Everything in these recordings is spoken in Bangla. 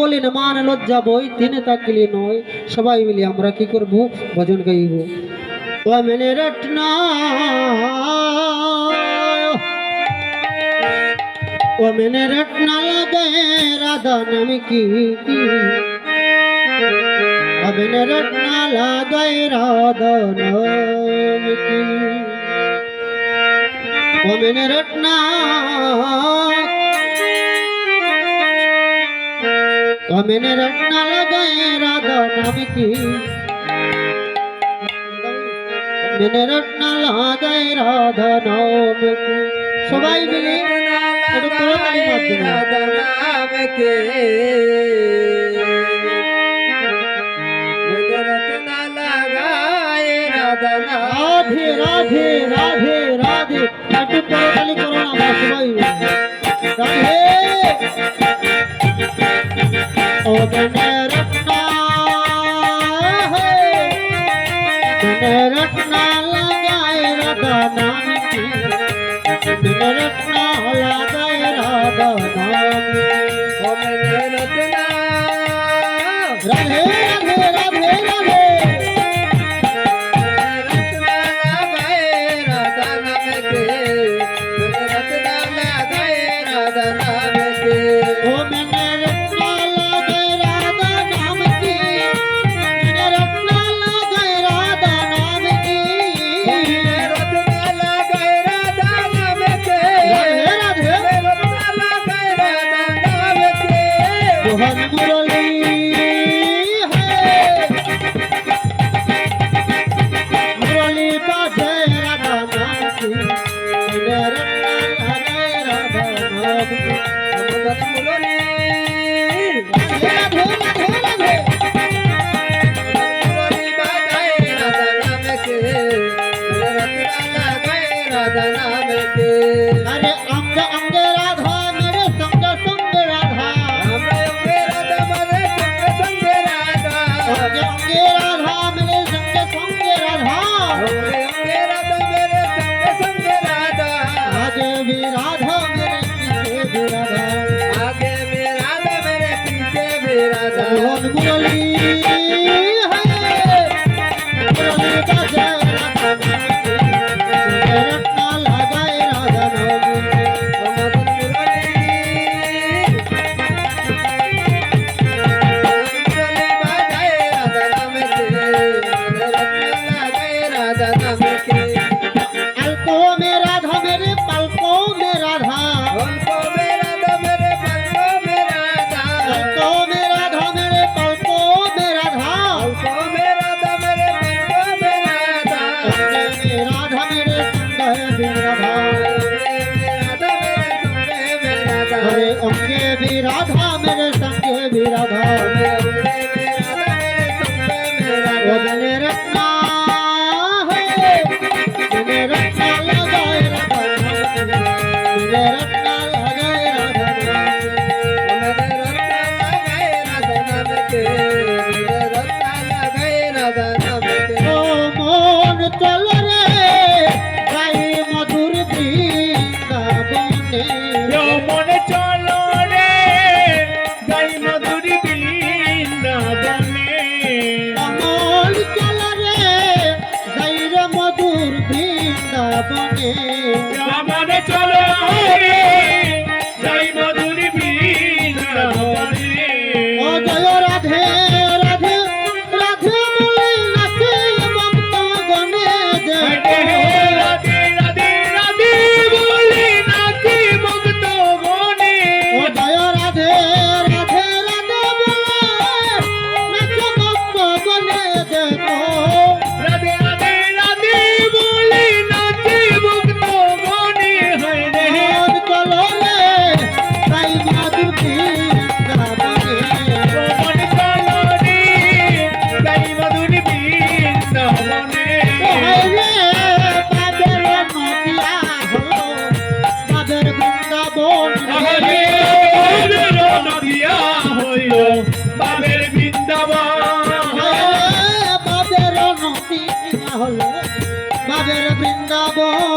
বলি না মান লজ্জা বই, তিনি তাকলি নয় সবাই মিলে আমরা কি করব? ভজন গাইব। ও মেনে রটনা ও মেনে রটনা লাগে, রাধা নাম কি? মেনে রটনা লাগে, রাধা নাম কি? মেনে রটনা রমেনের নালদায় রাধা নামে কি? রমেনের নালদায় রাধা নাম সবাই মিলে রাধা নাম কে? रखना होला गए राधा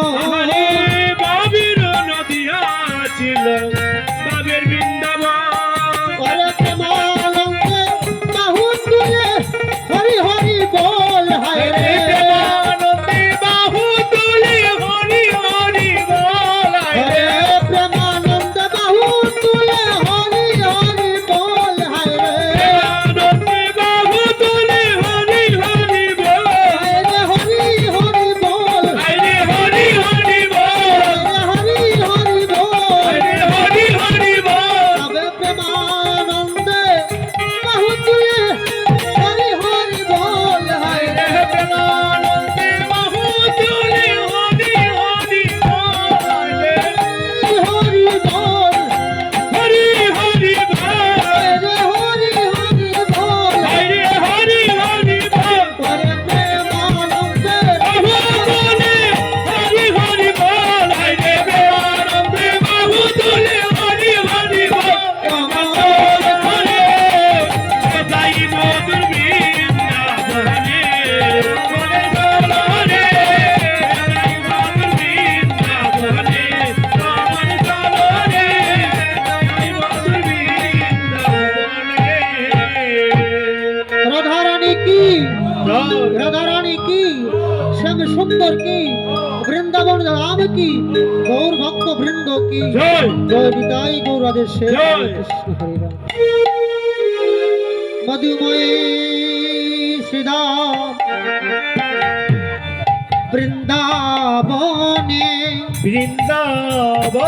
Oh. সুন্দর কি? গৌর ভক্ত বৃন্দ কি? জয়। বিদায় গৌর আদেশে। কৃষ্ণ হরি রাম মধুময় বৃন্দাবনে। বৃন্দাবনে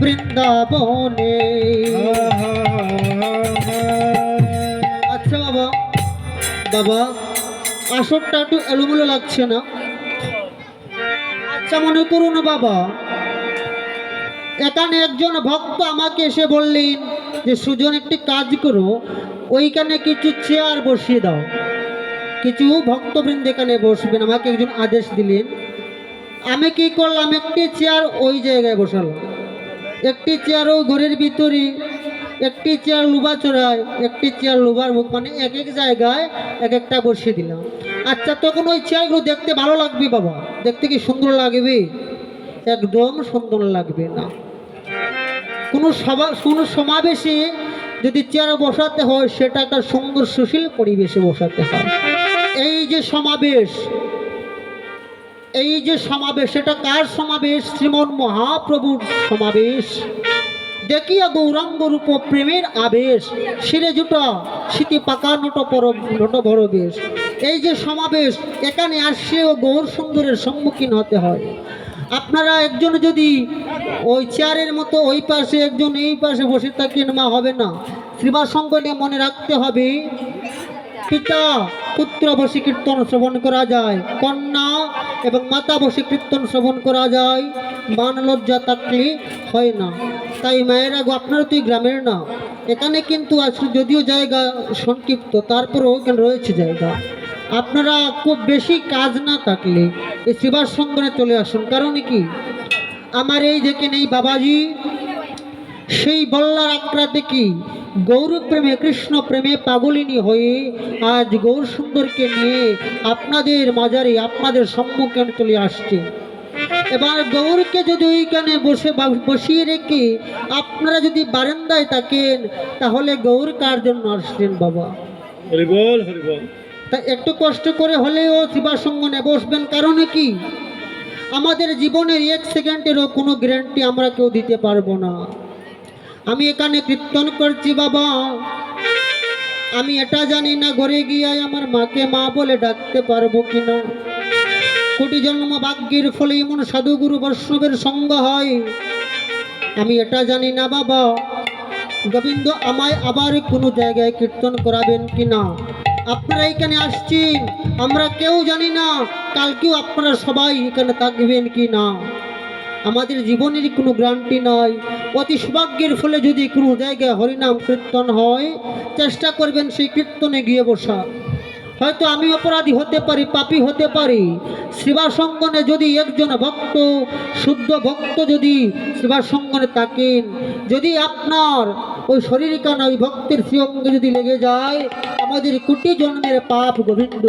বৃন্দাবনে। বাবা। আসরটা একটু এলোমেলো লাগছে না। আচ্ছা মনে করুন বাবা। এখানে একজন ভক্ত আমাকে এসে বললেন যে, সুজন, একটি কাজ করো। ওইখানে কিছু চেয়ার বসিয়ে দাও। কিছু ভক্তবৃন্দ এখানে বসবেন, আমাকে একজন আদেশ দিলেন। আমি কি করলাম? একটি চেয়ার ওই জায়গায় বসালাম। একটি চেয়ার ওই ঘরের ভিতরে একটি চেয়ার লুবা চড়ায়, একটি চেয়ার লুবার মুখ মানে এক এক জায়গায় এক একটা বসিয়ে দিলাম। আচ্ছা তখন ওই চেয়ারগুলো দেখতে ভালো লাগবে বাবা? দেখতে কি সুন্দর লাগবে? একদম সুন্দর লাগবে না। কোনো সভা, কোনো সমাবেশে যদি চেয়ারে বসাতে হয়, সেটা একটা সুন্দর সুশীল পরিবেশে বসাতে হয়। এই যে সমাবেশ, এই যে সমাবেশ, সেটা কার সমাবেশ? শ্রীমন মহাপ্রভুর সমাবেশ। দেখিয়া গৌরাঙ্গ রূপ প্রেমের আবেশ, শিরে জুটা স্মৃতি পাকা নট পর নট বড় বেশ এই যে সমাবেশ, এখানে আসছেও গৌর সুন্দরের সম্মুখীন হতে হয়। আপনারা একজন যদি ওই চেয়ারের মতো ওই পাশে, একজন এই পাশে বসে থাকেন, মা, হবে না। শ্রীবাস সঙ্গে মনে রাখতে হবে, পিতা, পুত্র বসে কীর্তন শ্রবণ করা যায়, কন্যা এবং মাতা বসে কীর্তন শ্রবণ করা যায়, মান লজ্জা থাকলে হয় না। তাই মায়েরা গো, আপনারা তুই গ্রামের না। এখানে কিন্তু আজকে যদিও জায়গা সংক্ষিপ্ত, তারপরেও এখানে রয়েছে জায়গা। আপনারা খুব বেশি কাজ না থাকলে এই শিবার সঙ্গনে চলে আসুন। কারণ কি? আমার এই যেখানে এই বাবাজি, সেই বল্লার আক্রাতে কি গৌর প্রেমে, কৃষ্ণ প্রেমে পাগলিনী হয়ে আজ গৌর সুন্দরকে নিয়ে আপনাদের মাজারে, আপনাদের সম্মুখে চলে আসছে। এবার গৌরকে যদি ওইখানে বসে বসিয়ে রেখে আপনারা যদি বারান্দায় থাকেন তাহলে গৌর কার জন্য আসলেন বাবা? তা একটু কষ্ট করে হলেও শিবার সঙ্গনে বসবেন কারণে কি? আমাদের জীবনের এক সেকেন্ডেরও কোনো গ্যারান্টি আমরা কেউ দিতে পারব না। আমি এখানে কীর্তন করছি বাবা। আমি এটা জানি না ঘরে গিয়ে আমার মাকে মা বলে ডাকতে পারব কিনা। কোটি জন্ম ভাগ্যের ফলে এমন সাধুগুরু বৈষ্ণবের সঙ্গ হয়। আমি এটা জানি না বাবা। গোবিন্দ আমায় আবার কোনো জায়গায় কীর্তন করাবেন কি না? আপনারা এখানে আসছেন, আমরা কেউ জানি না, কালকেও আপনারা সবাই এখানে থাকবেন কি না? আমাদের জীবনের কোনো গ্যারান্টি নয় অতি সৌভাগ্যের ফলে যদি কোনো জায়গায় হরিনাম কীর্তন হয়, চেষ্টা করবেন সেই কীর্তনে গিয়ে বসা হয়তো আমি অপরাধী হতে পারি, পাপী হতে পারি। শিবাসঙ্গনে যদি একজন ভক্ত, শুদ্ধ ভক্ত যদি শিবাসঙ্গনে থাকেন, যদি আপনার ওই শরীরিকানা ওই ভক্তের সঙ্গে যদি লেগে যায়, আমাদের কোটি জন্মের পাপ গোবিন্দ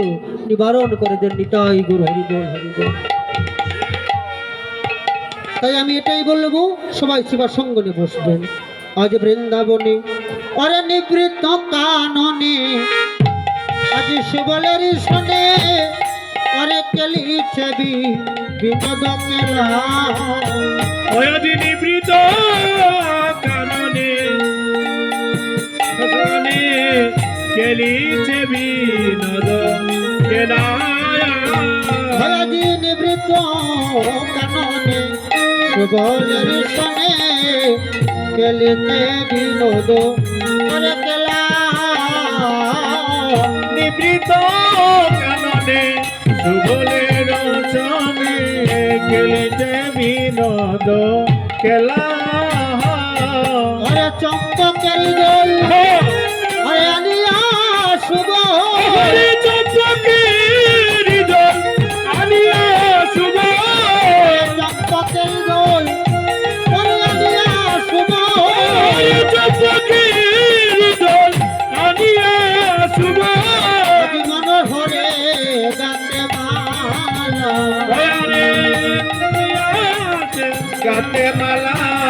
নিবারণ করে দেন নিতাই গুরু হরিবল হরিবল তাই আমি এটাই বলব, সবাই শিবার সঙ্গনে বসবেন। আজ বৃন্দাবনে, অরে নিবৃত্ত কাননে শিবলের শোনে অরে কেলি ছবি বিনোদ মেলা। নিবৃত কাননে কাননে কেলিছে বিনোদ কেলায়া ভয়াজি নিবৃত্ত কাননে শিবলের শোনে বিনোদ অরে নিবৃত কাননে সুবলে রচনে খেলিতে বিনোদ খেলা অরে গাতে মালা